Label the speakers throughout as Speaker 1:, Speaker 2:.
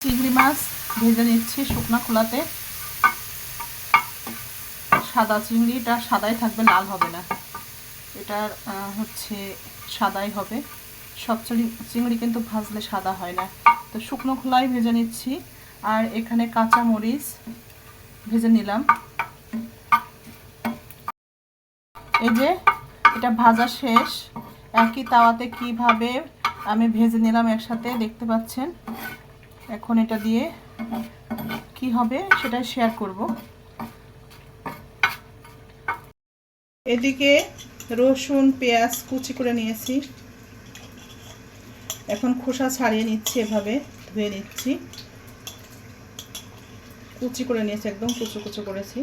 Speaker 1: চিংড়ি মাছ ভেজে নিচ্ছি শুকনা খোলাতে। সাদা চিংড়িটা সাদাই থাকবে, লাল হবে না। এটার হচ্ছে সাদাই হবে। সব চিংড়ি- কিন্তু ভাজলে সাদা হয় না। তো শুকনো খোলাই ভেজে নিচ্ছি। আর এখানে কাঁচা মরিচ ভেজে নিলাম। এই যে, এটা ভাজা শেষ। একই তাওয়াতে কীভাবে আমি ভেজে নিলাম একসাথে, দেখতে পাচ্ছেন? এখন এটা দিয়ে কি হবে সেটা শেয়ার করব। এদিকে রসুন, পেঁয়াজ কুচি করে নিয়েছি। এখন খোসা ছাড়িয়ে নিচ্ছি, এভাবে ধুয়ে নিচ্ছি। কুচি করে নিয়েছি, একদম কুচু কুচু করেছি।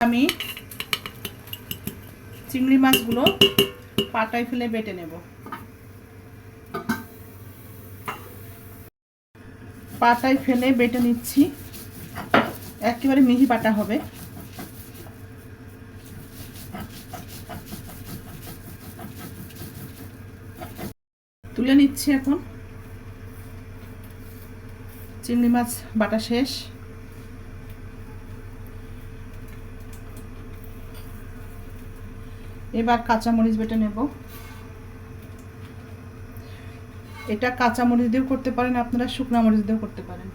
Speaker 1: আমি চিংড়ি মাছগুলো পাটায় ফেলে বেটে নেব। পাটায় ফেলে বেটে নিচ্ছি। একেবারে মিহি পাটা হবে। তুলে নিচ্ছি এখন। চিংড়ি মাছ বাটা শেষ। এবার কাঁচামরিচ বেটে নেব। এটা কাঁচা মরিচ দিয়েও করতে পারেন, আপনারা শুকনা মরিচ দিয়েও করতে পারেন।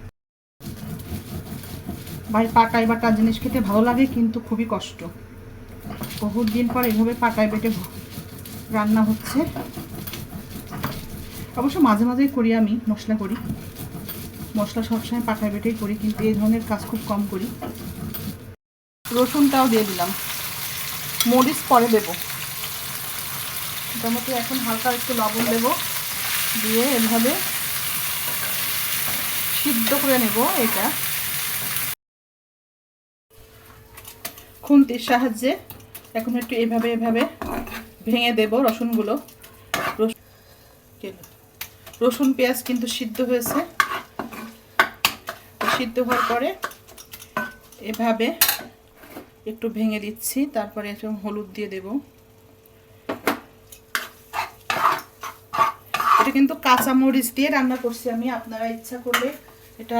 Speaker 1: ভাই পাটায় বাটা জিনিস খেতে ভালো লাগে, কিন্তু খুবই কষ্ট। বহুত দিন পর এভাবে পাটায় বেটে রান্না হচ্ছে। অবশ্য মাঝে মাঝেই করি আমি, মশলা করি। মশলা সবসময় পাটায় বেটেই করি, কিন্তু এই ধরনের কাজ খুব কম করি। রসুনটাও দিয়ে দিলাম। মরিচ পরে দেবো। মোটামুটি এখন হালকা একটু লবণ দেব। দিয়ে এভাবে সিদ্ধ করে নেব এটা। খুন্তির সাহায্যে এখন একটু এভাবে এভাবে ভেঙে দেব রসুনগুলো? রসুন, পেঁয়াজ কিন্তু সিদ্ধ হয়েছে। সিদ্ধ হওয়ার পরে এভাবে একটু ভেঙে দিচ্ছি, তারপরে একটু হলুদ দিয়ে দেব। এটা কিন্তু কাঁচা মরিচ দিয়ে রান্না করছি আমি। আপনারা ইচ্ছা করলে এটা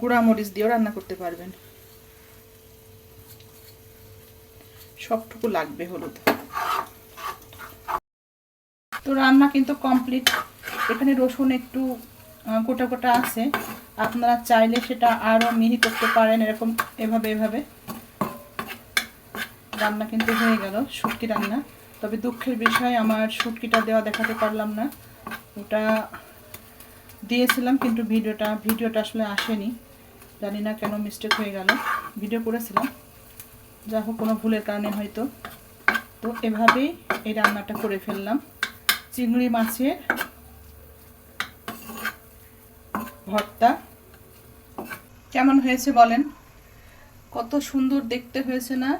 Speaker 1: গুঁড়া মরিচ দিয়েও রান্না করতে পারবেন। সবটুকু লাগবে হলুদ। তো রান্না কিন্তু কমপ্লিট। এখানে রসুন একটু গোটা গোটা আছে। আপনারা চাইলে সেটা আরও মিহি করতে পারেন এরকম, এভাবে এভাবে। রান্না কিন্তু হয়ে গেল শুটকি রান্না। তবে দুঃখের বিষয়, আমার শুটকিটা দেওয়া দেখাতে পারলাম না। ওটা দিয়েছিলাম, কিন্তু ভিডিওটা ভিডিওটা আসলে আসেনি। জানি না কেন মিস্টেক হয়ে গেল। ভিডিও করেছিলাম। যা হোক, কোনো ভুলের কারণে হয়তো। তো এভাবেই এই রান্নাটা করে ফেললাম। চিংড়ি মাছের ভর্তা। কেমন হয়েছে বলেন? কত সুন্দর দেখতে হয়েছে না?